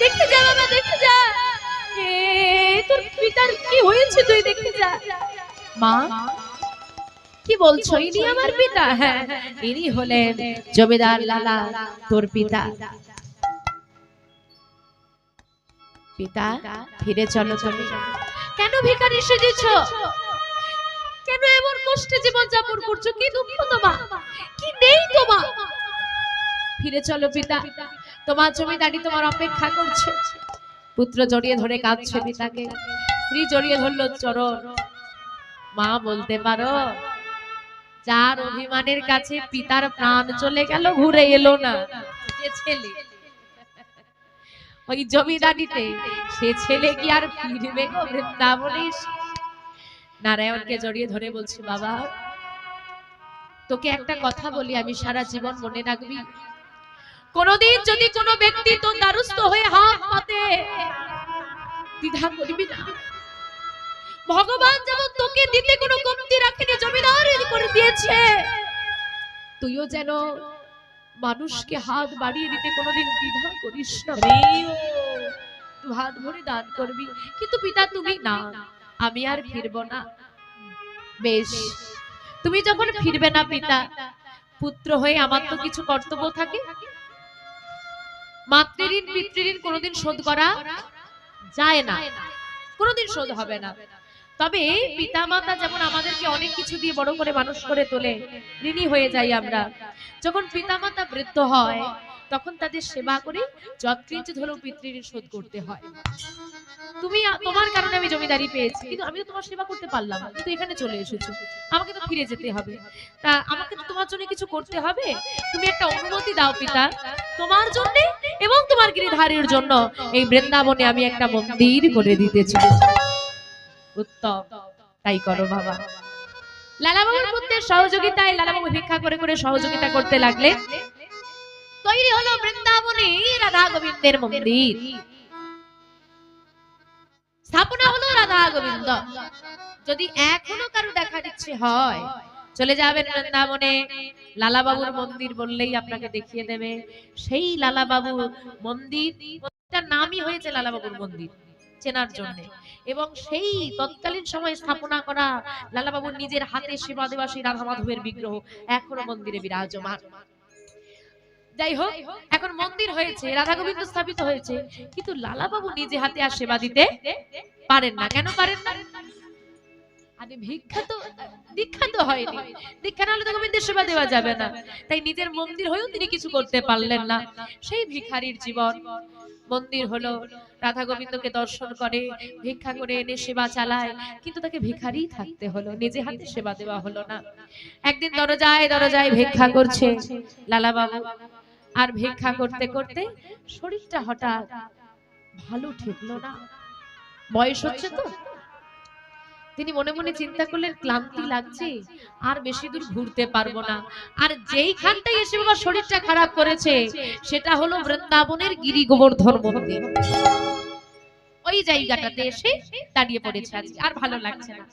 দেখে যা বাবা দেখে যা। এ তোর পিতার কি হয়েছে তুই দেখে যা। মা কি বলছো? ইনি আমার পিতা। হ্যাঁ ইনি হলেন জমিদার লালা তোর পিতা। পিতা ফিরে চলো তুমি। কেন ভিখারি সেজেছ? কেন এমন কষ্টে জীবন যাপন করছ? কি দুঃখ তোমার? কি নেই তোমার? ফিরে চলো পিতা। তোমার জমিদারি তোমার অপেক্ষা করছে। পুত্র জড়িয়ে ধরে কাঁদছে পিতাকে। স্ত্রী জড়িয়ে ধরলো চরণ। মা বলতে পারো, যার অভিমানের কাছে পিতার প্রাণ চলে গেল, ঘুরে এলো না। যে ছেলে। ওই জমিদারিতে সে ছেলে কি আর ফিরবে গো বৃন্দাবনে? নারায়ণকে জড়িয়ে ধরে বলছি, বাবা, তোকে একটা কথা বলি, আমি সারা জীবন মনে রাখবি। কোনদিন যদি কোনো ব্যক্তি তো দ্বারস্থ হয়ে হাত পাতে দ্বিধা করবি না। ভগবান যেমন তোকে দিতে কোনো কমতি রাখেনি জমিদার করে দিয়েছে। তুইও যেন মানুষকে হাত বাড়িয়ে দিতে কোনোদিন দ্বিধা করিস না। তুই হাত ভরে দান করবি। কিন্তু পিতা তুমি না আমি আর ফিরবো না। বেশ তুমি যখন ফিরবে না পিতা পুত্র হয়ে আমার তো কিছু কর্তব্য থাকে? মাতৃঋণ, পিতৃঋণ কোনোদিন শোধ করা যায় না। কোনোদিন শোধ হবে না। তবে পিতা মাতা যেমন আমাদেরকে অনেক কিছু দিয়ে বড় করে মানুষ করে তোলে, ঋণী হয়ে যাই আমরা। যখন পিতা মাতা বৃদ্ধ হয় তখন তাদের সেবা করে যৎকিঞ্চিত হলেও পিতৃঋণ শোধ করতে হয়। তুমি তোমার কারণে আমি জমিদারি পেয়েছি, কিন্তু আমি তো তোমার সেবা করতে পারলাম না। কিন্তু এখানে চলে এসেছ। আমাকে তো ফিরে যেতে হবে। তা, আমাকে তো তোমার জন্য কিছু করতে হবে। তুমি একটা অনুমতি দাও পিতা, তোমার জন্য এবং তোমার গিরিধারীর জন্য। এই বৃন্দাবনে আমি একটা মন্দির করে দিতে চাই উত্তম। তাই করো বাবা। লালাবাবুর পুত্রের সহযোগিতায় লালাবাবু ভিক্ষা করে করে সহযোগিতা করতে লাগলে তৈরি হলো বৃন্দাবনে রাধা গোবিন্দের মন্দির। স্থাপনা হলো রাধা গোবিন্দ। যদি এখনও কারও দেখার ইচ্ছে হয়, চলে যাবেন বৃন্দাবনে। লালাবাবুর মন্দির বললেই আপনাকে দেখিয়ে দেবে। সেই লালাবাবু মন্দির নামই হয়েছে লালাবাবুর মন্দির চেনার জন্য। এবং সেই তৎকালীন সময়ে স্থাপনা করা লালাবাবুর নিজের হাতে সেবা দেওয়া সেই রাধা মাধবের বিগ্রহ এখনও মন্দিরে বিরাজমান। যাই হোক এখন মন্দির হয়েছে রাধা গোবিন্দ স্থাপিত হয়েছে কিন্তু লালাবাবু নিজে হাতে আর সেবা দিতে পারেন না। কেন পারেন না? আরে ভিক্ষা তো দীক্ষা তো হয়নি। দীক্ষা না হলে তো গোবিন্দের সেবা দেওয়া যাবে না। তাই নিজের মন্দির হয়েও তিনি কিছু করতে পারলেন না। সেই ভিখারির জীবন। মন্দির হলো রাধা গোবিন্দকে দর্শন করে ভিক্ষা করে এনে সেবা চালায় কিন্তু তাকে ভিখারি থাকতে হলো নিজে হাতে সেবা দেওয়া হলো না। একদিন দরজায় দরজায় ভিক্ষা করছে লালা বাবু আর ভিক্ষা করতে করতে শরীরটা হঠাৎ ভালো ঠেকলো না। বয়স হচ্ছে তো। তিনি মনে মনে চিন্তা করলেন, ক্লান্তি লাগছে, আর বেশি দূর ঘুরতে পারব না। আর যেইখানটায় এসে বাবা শরীরটা খারাপ করেছে, সেটা হলো বৃন্দাবনের গিরি গোবর্ধন মন্দির। ওই জায়গাটাতে এসে দাঁড়িয়ে পড়েছে আর ভালো লাগছে না।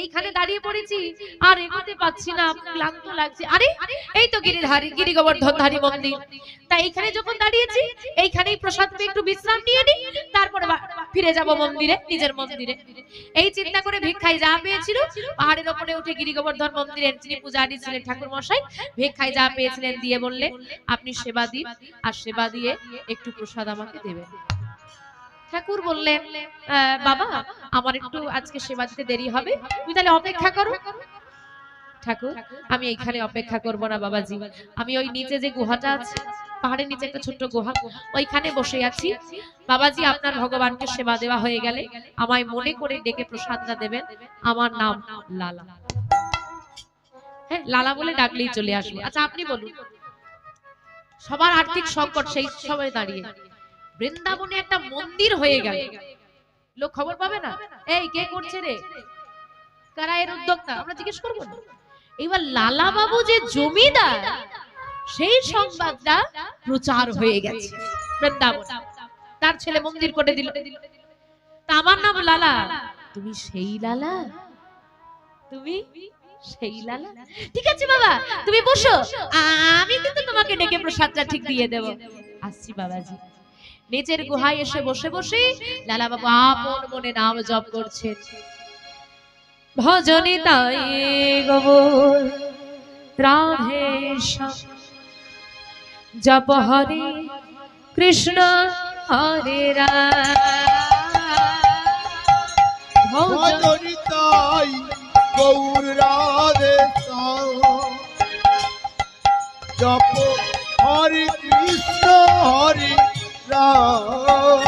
এইখানে দাঁড়িয়ে পড়েছি। আর এগোতে পাচ্ছি না ক্লান্ত লাগছে। আরে এই তো গিরিধারী গিরি গোবর্ধনধারী মন্দির। তাই এইখানে যখন দাঁড়িয়েছি এইখানেই প্রসাদ একটু বিশ্রাম নিয়ে নিই তারপরে ফিরে যাব মন্দিরে নিজের মন্দিরে। এই চিন্তা করে ভিক্ষায় যা পেয়েছিল পাহাড়ের ওপরে উঠে গিরি গোবর্ধন মন্দিরে যিনি পূজারী ছিলেন ঠাকুর মশাই ভিক্ষায় যা পেয়েছিলেন দিয়ে বললে আপনি সেবা দিন আর সেবা দিয়ে একটু প্রসাদ আমাকে দেবেন। ঠাকুর বললেন বাবা, আমার একটু আজকে সেবা দিতে দেরি হবে। তুমি তাহলে অপেক্ষা করো। ঠাকুর, আমি এইখানে অপেক্ষা করব না, বাবাজি। আমি ওই নিচে যে গুহাটা আছে, পাহাড়ের নিচে একটা ছোট্ট গুহা, ওইখানে বসে আছি। বাবাজি, আপনার ভগবানকে সেবা দেওয়া হয়ে গেলে আমায় মনে করে ডেকে প্রসাদটা দেবেন। আমার নাম লালা। হ্যাঁ লালা বলে ডাকলেই চলে আসবে। আচ্ছা আপনি বলুন। সবার আর্থিক সংকট সেই সময় দাঁড়িয়ে। বৃন্দাবনে একটা মন্দির হয়ে গেল। লোক খবর পাবে না? এই, কে করছে রে? কারা এর উদ্যোক্তা? আমরা জিজ্ঞেস করব এবার লালা বাবু যে জমিদার, সেই সংবাদটা প্রচার হয়ে গেছে বৃন্দাবন। তার ছেলে মন্দির করে দিল। তা আমার নাম লালা। তুমি সেই লালা? তুমি সেই লালা? ঠিক আছে বাবা, তুমি বসো। আমি কিন্তু তোমাকে ডেকে প্রসাদটা ঠিক দিয়ে দেব। আসছি বাবাজি। নিজের গুহায় এসে বসে বসে লালা বাবু আপন মনে নাম জপ করছেন। ভজনী তাই গোবর জপ হরে কৃষ্ণ হরে ভজন গৌর রাধে জপ হরে কৃষ্ণ হরে রাম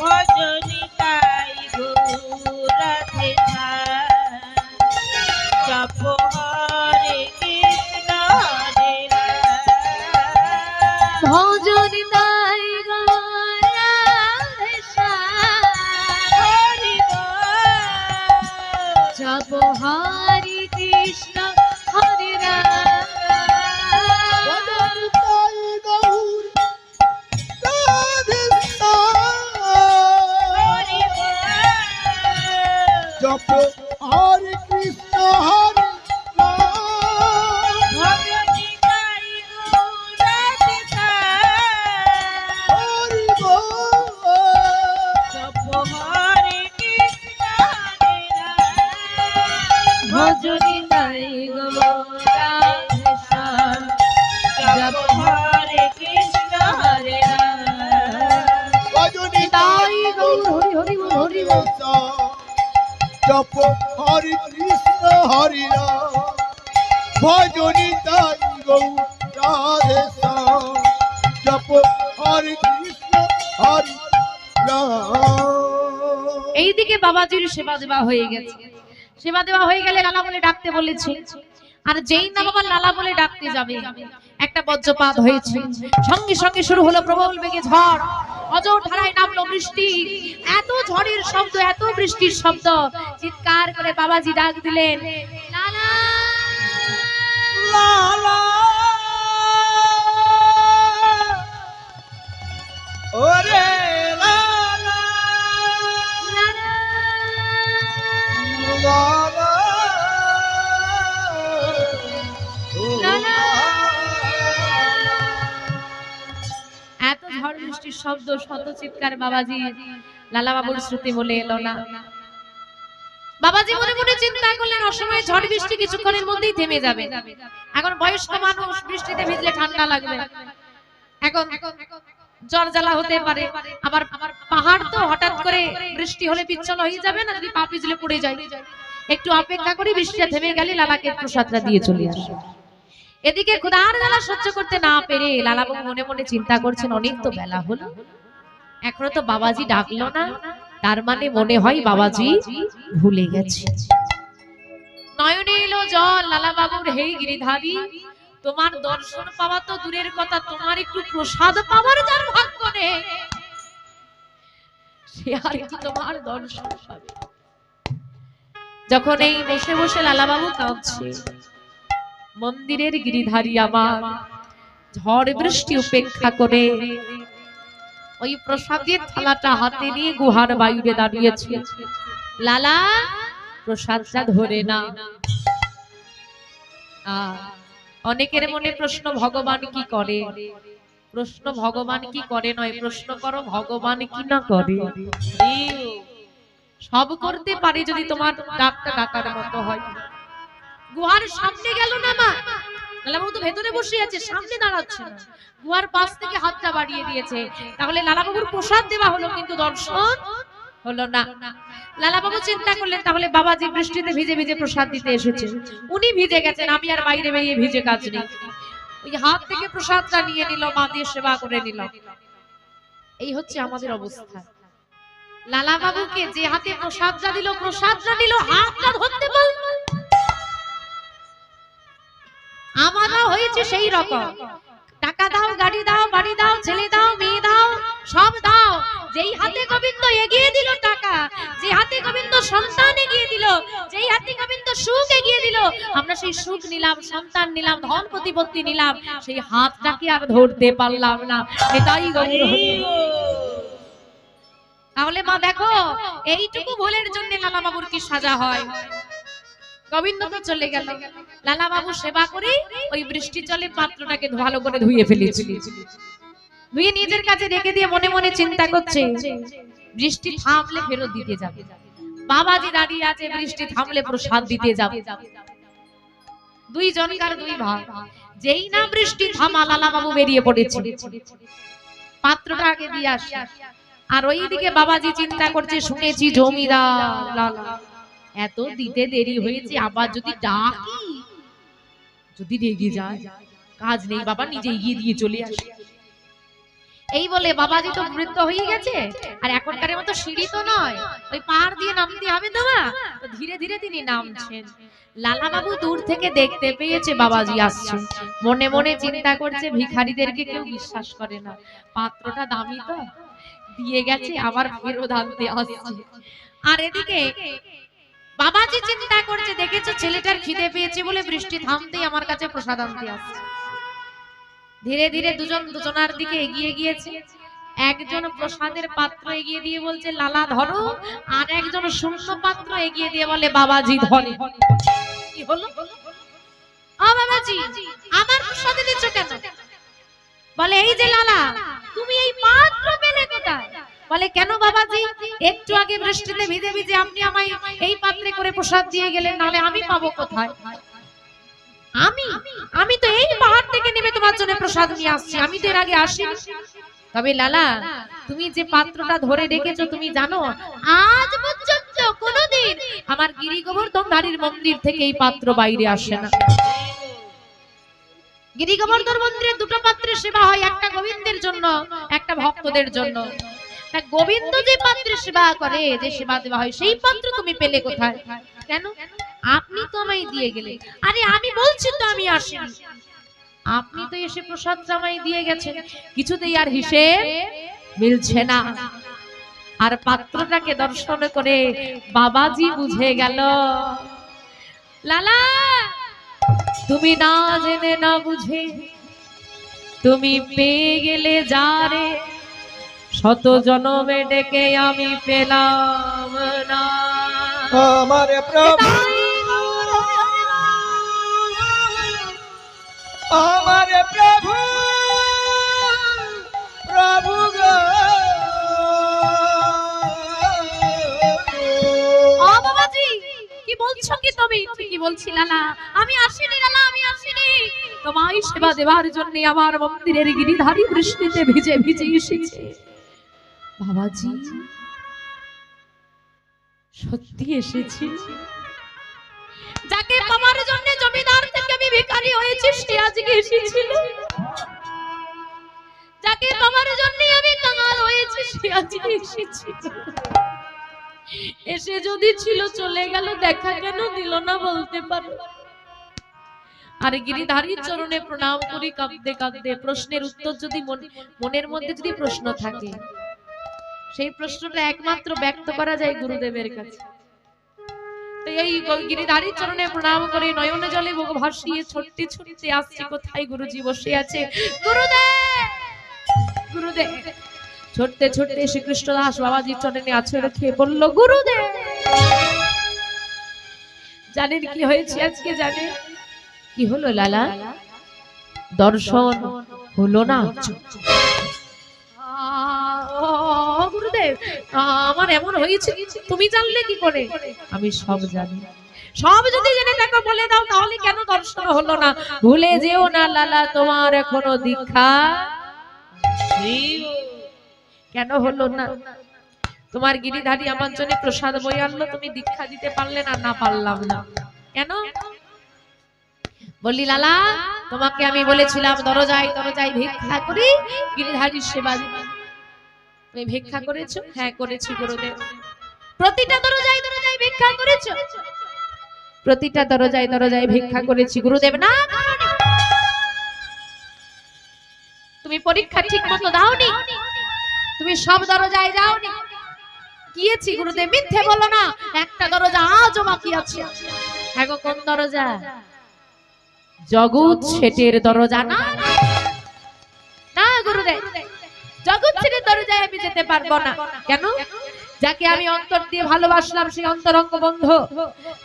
ভজনিতাই গৌরাধে জপ হরে কৃষ্ণ। ভজন বাবাজির সেবা দেওয়া হয়ে গেছে। সেবা দেওয়া হয়ে গেলে লালা বলে ডাকতে বলেছে, আর যেই না বাবা লালা বলে ডাকতে যাবে, একটা বজ্রপাত হয়েছে। সঙ্গে সঙ্গে শুরু হলো প্রবল বেগে ঝড়। অজর ধারায় নামলো বৃষ্টি। এত ঝড়ের শব্দ, এত বৃষ্টির শব্দ, চিৎকার করে বাবাজি ডাক দিলেন লালা! ওরে এত ঝড় বৃষ্টির শব্দ শত চিৎকার বাবাজি লালা বাবুর শ্রুতি বলে এলো না। বাবাজি মনে মনে চিন্তা করলেন অসময়ে ঝড় বৃষ্টি কিছুক্ষণের মধ্যেই থেমে যাবে। এখন বয়স্ক মানুষ বৃষ্টিতে ভিজলে ঠান্ডা লাগবে। এখন। জ্বর জ্বালা হতে পারে। আবার আবার পাহাড় তো হঠাৎ করে বৃষ্টি হলে পিচ্ছল হয়ে যাবে না যদি পা পিছলে পড়ে যায়। একটু অপেক্ষা করি বৃষ্টিটা থেমে গেলে লালাকে প্রসাদটা দিয়ে চলে আসে। এদিকে ক্ষুধার জ্বালা সহ্য করতে না পেরে লালাবাবু মনে মনে চিন্তা করছেন অনেক তো বেলা হলো। এখনও তো বাবাজি ডাকলো না। তার মানে মনে হয় বাবাজি ভুলে গেছে। নয়নে এলো জল লালাবাবুর হেই গিরিধারী। তোমার দর্শন পাওয়া তো দূরের কথা তোমার একটু প্রসাদ পাওয়ার যার ভাগ্য নেই। তোমার দর্শন পাবে? যখন এই বসে বসে লালাবাবু কাঁদছে মন্দিরের গিরিধারী আমার ঝড় বৃষ্টি উপেক্ষা করে ওই প্রসাদের থালাটা হাতে নিয়ে গুহার বাইরে দাঁড়িয়েছে। লালা প্রসাদটা ধরে না আহ, অনেকের মনে প্রশ্ন ভগবান কি করে? প্রশ্ন ভগবান কি করে? নয় প্রশ্ন করো ভগবান কি না করে? সব করতে পারে যদি তোমার ডাকটা ডাকার মতো হয়। গুহার সামনে গেল না মা? লালাবাবু তো ভেতরে বসে আছে সামনে দাঁড়াচ্ছে না। গুহার পাশ থেকে হাতটা বাড়িয়ে দিয়েছে। তাহলে লালাবাবুর প্রসাদ দেওয়া হলো কিন্তু দর্শন হলো না। লালাবাবু চিন্তা করলেন, তাহলে বাবাজি বৃষ্টিতে ভিজে ভিজে প্রসাদ দিতে এসেছে উনি ভিজে গেছেন, আমি আর বাইরে বেরিয়ে ভিজে কাজ নেই। ওই হাত থেকে প্রসাদটা নিয়ে নিল, মা দিয়ে সেবা করে নিল। এই হচ্ছে আমাদের অবস্থা। লালা বাবুকে যে হাতে প্রসাদটা দিল প্রসাদটা দিল হাতটা ধরতে বলল আমারও হয়েছে সেই রকম। টাকা দাও, গাড়ি দাও, বাড়ি দাও, ছেলে দাও, মেয়ে দাও, সব দাও। যেই হাতে গোবিন্দ এগিয়ে দিল টাকা, যে হাতে গোবিন্দ সন্তান এগিয়ে দিল, যেই হাতে গোবিন্দ সুখ এগিয়ে দিল, আমরা সেই সুখ নিলাম, সন্তান নিলাম, ধন প্রতিপত্তি নিলাম, সেই হাতটাকে আর ধরতে পারলাম না। এটাই গৌর তাহলে মা, দেখো, এইটুকু ভুলের জন্য লালা বাবুর কি সাজা হয়? গোবিন্দ তো চলে গেল। লালা বাবু সেবা করে ওই বৃষ্টি জলে পাত্রটাকে ভালো করে ধুয়ে ফেলেছি। ধুয়ে নিজের কাছে রেখে দিয়ে মনে মনে চিন্তা করছে। বৃষ্টি থামলে ফেরত দিতে যাবে। বাবাজি দাঁড়িয়ে আছে, বৃষ্টি থামলে প্রসাদ দিতে যাবে। দুই জনকার দুই ভাগ? যেই না বৃষ্টি থামা লালা বাবু বেরিয়ে পড়েছে। পাত্রটা আগে দিয়ে আসে। আর ওইদিকে বাবাজি চিন্তা করছে, শুনেছি জমিদার এত দিতে দেরি হয়েছে, আবার যদি ডাকি, যদি রেগে যায়, কাজ নেই বাবা, নিজে এগিয়ে দিয়ে চলে আসে। এই বলে বাবাজি তো বৃদ্ধ হয়ে গেছে। আর এখনকার মতো সিঁড়ি তো নয়। ওই পাহাড় দিয়ে নামতে হবে মা। তো ধীরে ধীরে তিনি নামছেন। লালা বাবু দূর থেকে দেখতে পেয়েছে বাবাজি আসছে মনে মনে চিন্তা করছে, ভিখারিদেরকে কেউ বিশ্বাস করে না। পাত্রটা দামি তো। দিয়ে গেছে, আবার ফেরত আনতে আসছে। আর এদিকে বাবাজি চিন্তা করছে, দেখেছ, ছেলেটার খিদে পেয়েছে বলে বৃষ্টি থামতেই আমার কাছে প্রসাদ আনতে আসছে। ধীরে ধীরে দুজন দুজনার দিকে এগিয়ে গিয়েছে। একজন প্রসাদের পাত্র এগিয়ে দিয়ে বলছে, লালা, ধরো। আর একজন শূন্য পাত্র এগিয়ে দিয়ে বলে, বাবাজি, ধরে। কি হলো? বাবাজি, আমার প্রসাদে দিচ্ছ কেন? বলে, এই যে লালা, তুমি এই পাত্র পেলে কোথায়? বলে, কেন, বাবাজি? একটু আগে বৃষ্টিতে ভিজে ভিজে আপনি আমায় এই পাত্রে করে প্রসাদ দিয়ে গেলেন, নাহলে আমি পাবো কোথায়? আমি? আমি তো এই পাহাড় থেকে নেমে তোমার জন্য প্রসাদ নিয়ে আসছি। আমি তো এর আগে আসি তবে লালা, তুমি যে পাত্রটা ধরে রেখেছো, তুমি জানো, আজ পর্যন্ত কোনোদিন আমার গিরি গোবর্ধন ধারীর মন্দির থেকে এই পাত্র বাইরে আসে না। গিরি গোবর্ধন মন্দিরে দুটো পাত্রের সেবা হয়, একটা গোবিন্দের জন্য, একটা ভক্তদের জন্য। গোবিন্দ যে পাত্রের সেবা করে, যে সেবা দেওয়া হয়, সেই পাত্র তুমি পেলে কোথায়? কেন? দিয়ে গেলে। আরে আমি বলছি তো আমি আসিনি। আপনি তো এসে প্রসাদ জামাই দিয়ে গেছেন। কিছুতেই আর হিসেব মিলছে না। আর পাত্রটাকে দর্শন করে বাবাজি বুঝে গেল লালা তুমি না জেনে না বুঝে তুমি পেয়ে গেলে যারে শত জনমে ডেকে আমি পেলাম না। আমার প্রভু তোমায় সেবা আমার বৃষ্টিতে ভিজে ভিজে সত্যি এসেছি। যাকে পাওয়ার জন্য জমিদার আমি ভিখারি হয়েছি সে আজকে এসেছিল। যাকে পাওয়ার জন্য আমি কাঙাল হয়েছি, সে আজকে এসেছিল। এসে যদি ছিল, চলে গেল, দেখা কেন দিল না বলতে পারো। আর গিরিধারীর চরণে প্রণাম করি, কাঁদতে কাঁদতে প্রশ্নের উত্তর যদি মন- মনের মধ্যে যদি প্রশ্ন থাকে, সেই প্রশ্নটা একমাত্র ব্যক্ত করা যায় গুরুদেবের কাছে। তো এই গ- গিরিধারীর চরণে প্রণাম করে নয়নে জলে বুক ভাসিয়ে ছুটতে ছুটতে আসছে কোথায়? গুরুজি বসে আছে। গুরুদেব! গুরুদেব! ছুটতে ছুটতে শ্রীকৃষ্ণ দাস বাবাজির চরণে আছে রেখে বলল, গুরুদেব! জানেন কি হয়েছে আজকে? জানেন? কি হলো লালা? দর্শন হলো না। গুরুদেব? আমার এমন হয়েছে, তুমি জানলে কি করে? আমি সব জানি। সব যদি জেনে বলে দাও, তাহলে কেন দর্শন হলো না? ভুলে যেও না, লালা, তোমার এখনও দীক্ষা। কেন হলো না? তোমার গিরিধারী আমার জন্য প্রসাদ বই আনলো, তুমি দীক্ষা দিতে পারলে না না পারলাম না। কেন? বললি লালা, তোমাকে আমি বলেছিলাম, দরজায় দরজায় ভিক্ষা করি, গিরিধারীর সেবা তুমি ভিক্ষা করেছ? হ্যাঁ করেছি। গুরুদেব। প্রতিটা দরজায় দরজায় ভিক্ষা করেছ? প্রতিটা দরজায় দরজায় ভিক্ষা করেছি গুরুদেব। না তুমি পরীক্ষা ঠিক মতো দাওনি? তুমি সব দরজায় যাওনি? গিয়েছি গুরুদেব মিথ্যে বলো না। একটা দরজা আজও বাকি আছে। হ্যাঁ গো, কোন দরজা? জগৎ শেঠের দরজা। না। না গুরুদেব। জগৎ শেঠের দরজায় আমি যেতে পারব না। কেন? যাকে আমি অন্তর দিয়ে ভালোবাসলাম অন্তরঙ্গ বন্ধু।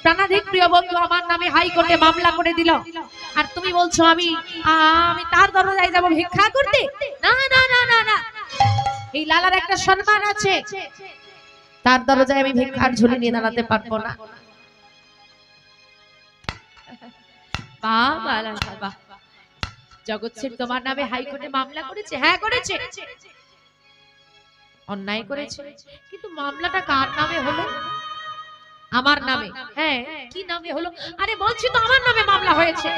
প্রাণাধিক প্রিয় বন্ধু আমার নামে হাইকোর্টে মামলা করে দিল। আর তুমি বলছো, আমি আমি তার দরজায় ভিক্ষা করতে? না না না না না। এই লালার একটা সম্মান আছে। তার দরজায় আমি ভিক্ষার ঝুলি নিয়ে দাঁড়াতে পারব না। জগৎ তোমার নামে হাইকোর্টে মামলা করেছে? হ্যাঁ করেছে। অন্যায় করেছে। কিন্তু মামলাটা কার নামে হলো? আমার নামে। হ্যাঁ কি নামে হলো? আরে বলছি তো আমার নামে মামলা হয়েছে।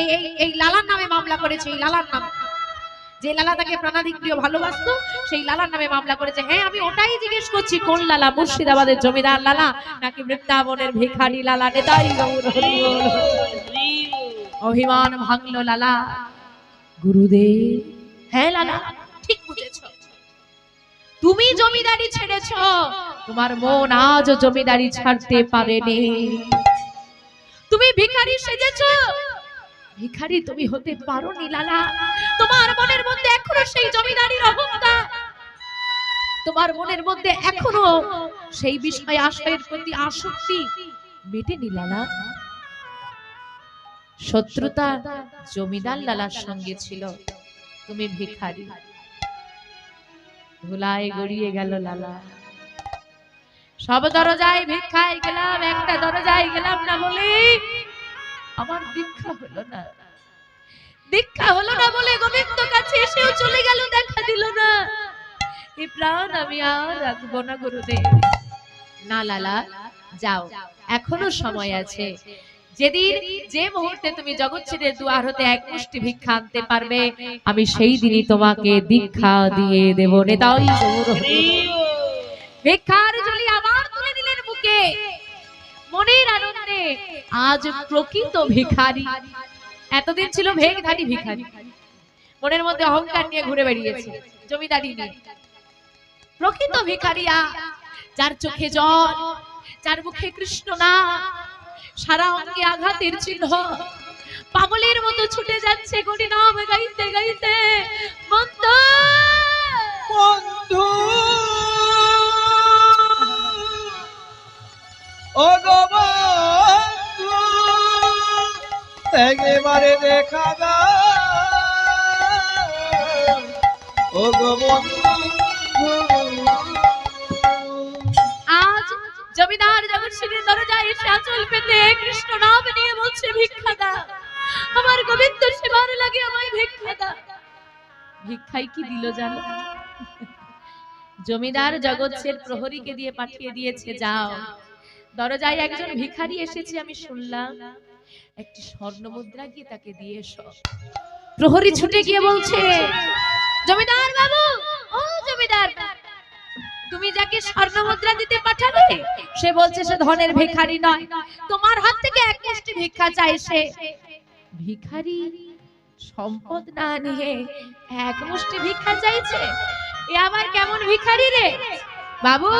এই এই এই লালার নামে মামলা করেছে এই লালার নাম। যে লালা তাকে প্রাণাধিক প্রিয় ভালোবাসতো সেই লালার নামে মামলা করেছে। হ্যাঁ আমি ওটাই জিজ্ঞেস করছি কোন লালা? মুর্শিদাবাদের জমিদার লালা? নাকি বৃন্দাবনের ভিখারি লালা? নেতাই অভিমান ভাঙলো লালা। গুরুদেব। হ্যাঁ লালা ঠিক বুঝেছ। তুমি জমিদারি ছেড়েছ, তোমার মন আজও জমিদারি ছাড়তে পারেনি। তুমি ভিখারি সেজেছ, ভিখারি তুমি হতে পারো নি লালা। তোমার মনের মধ্যে এখনও সেই জমিদারির অহংকার। তোমার মনের মধ্যে এখনও সেই বিষয় আশয়ের প্রতি আসক্তি মেটেনি লালা। শত্রুতা জমিদার লালার সঙ্গে ছিল, তুমি ভিখারি। ধুলায় গড়িয়ে গেল লালা। সব দরজায় ভিক্ষায় গেলাম, একটা দরজায় গেলাম না বলে আমার দীক্ষা হলো না। দীক্ষা হলো না বলে গোবিন্দ কাছে এসেও চলে গেল, দেখা দিল না। এই প্রাণ আমি আর রাখব না গুরুদেব। না লালা, যাও, এখনও সময় আছে। যেদিন যে মুহূর্তে তুমি জগৎ ছেড়ে দুয়ার হতে এক মুষ্টি ভিক্ষা আনতে পারবে আমি সেই দিনই তোমাকে দীক্ষা দিয়ে দেব। নেতাই ভিক্ষার ঝুলি আবার তুলে দিলেন বুকে। মনের আনন্দে আজ প্রকৃত ভিখারি। এতদিন ছিল ভেগধারী ভিখারি। মনের মধ্যে অহংকার নিয়ে ঘুরে বেরিয়েছে। জমিদারি নিয়ে। প্রকৃত ভিখারিয়া যার চোখে জল যার মুখে কৃষ্ণ না সারা অঙ্গে আঘাতের চিহ্ন। পাগলের মতো ছুটে যাচ্ছে গড়ি নাম গাইতে গাইতে। বন্ধ! বন্ধু! ও একেবারে দেখা দাও ও গো বন্ধু! জমিদার জগৎ সিংহের দরজায় এসে আঁচল পেতে কৃষ্ণ নাম নিয়ে বলছে ভিক্ষা দা আমার গোবিন্দ সেবার লাগে আমায় ভিক্ষা দা ভিক্ষাই কি দিল জানো? জমিদার জগৎ সের প্রহরীকে দিয়ে পাঠিয়ে দিয়েছে যাও। দরজায় একজন ভিখারি এসেছে আমি শুনলাম। একটি স্বর্ণ মুদ্রা গিয়ে তাকে দিয়ে এসো। প্রহরী ছুটে গিয়ে বলছে জমিদার বাবু ও জমিদার বাবু, তুমি যাকে স্বর্ণ মুদ্রা দিতে পাঠাবে? সে বলছে সে ধনের ভিখারি নয়। তোমার হাত থেকে এক মুষ্টি ভিক্ষা চাই সে। ভিখারি সম্পদ না নিয়ে এক মুষ্টি ভিক্ষা চাইছে? এ আবার কেমন ভিখারি রে? বাবু,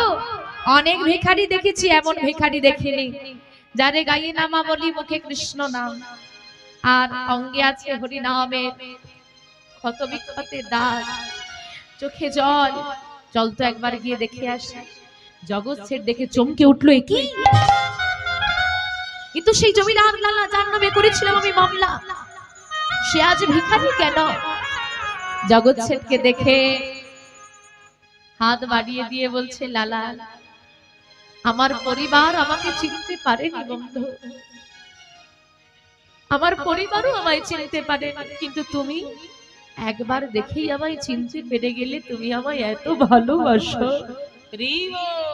অনেক ভিখারি দেখেছি, এমন ভিখারি দেখিনি। যারে গায়ে নামা বলি মুখে কৃষ্ণ নাম। আর অঙ্গে আছে হরি নামের ক্ষত বিক্ষতের দাস চোখে জল চল তো একবার গিয়ে দেখে আসি। জগৎ শেঠ দেখে চমকে উঠল কি কিন্তু সেই জমিদার লালা যার নামে করেছিলাম আমি মামলা। সে আজ ভিখারি কেন? জগৎ শেঠকে দেখে হাত বাড়িয়ে দিয়ে বলছে, লালা, আমার পরিবার আমাকে চিনতে পারেনি বন্ধু। আমার পরিবারও আমায় চিনতে পারে কিন্তু তুমি একবার দেখেই আমায় চিনতে পেরে গেলে তুমি আমায় এত ভালোবাসো।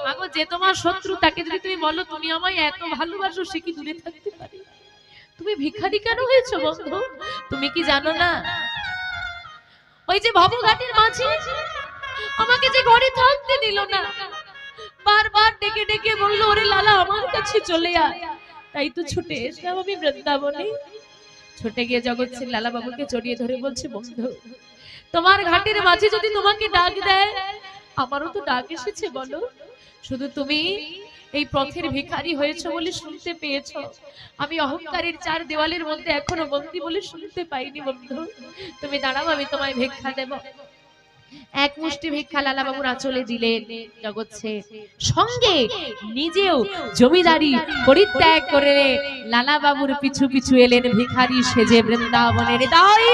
মাগো যে তোমার শত্রু, তাকে যদি তুমি বলো তুমি আমায় এত ভালোবাসো, সে কি দূরে থাকতে পারে? তুমি ভিখারি কেন হয়েছো, বন্ধু? তুমি কি জানো না? ওই যে ভবঘাটের মাঝে আমাকে যে ঘরে থাকতে দিল না। বারবার ডেকে ডেকে বলল, ওরে লালা, আমার কাছে চলে আয়। তাই তো ছুটে এসলাম আমি বৃন্দাবনে। ছুটে গিয়ে জগৎ সিং লালা বাবুকে জড়িয়ে ধরে বলছে, বন্ধু, তোমার ঘাটের মাঝে যদি তোমাকে ডাক দেয়, আমারও তো ডাক এসেছে, বলো। শুধু তুমি এই পথের ভিখারি হয়েছো বলে শুনতে পেয়েছ। আমি অহংকারের চার দেওয়ালের মধ্যে এখনও বন্দি বলে শুনতে পাইনি, বন্ধু। তুমি দাঁড়াও, আমি তোমায় ভিক্ষা দেব। এক মুষ্টি ভিক্ষা লালাবাবুর আঁচলে দিলেন জগৎছে সঙ্গে নিজেও জমিদারি পরিত্যাগ করে লালাবাবুর পিছু পিছু এলেন ভিখারি সেজে বৃন্দাবনের দায়।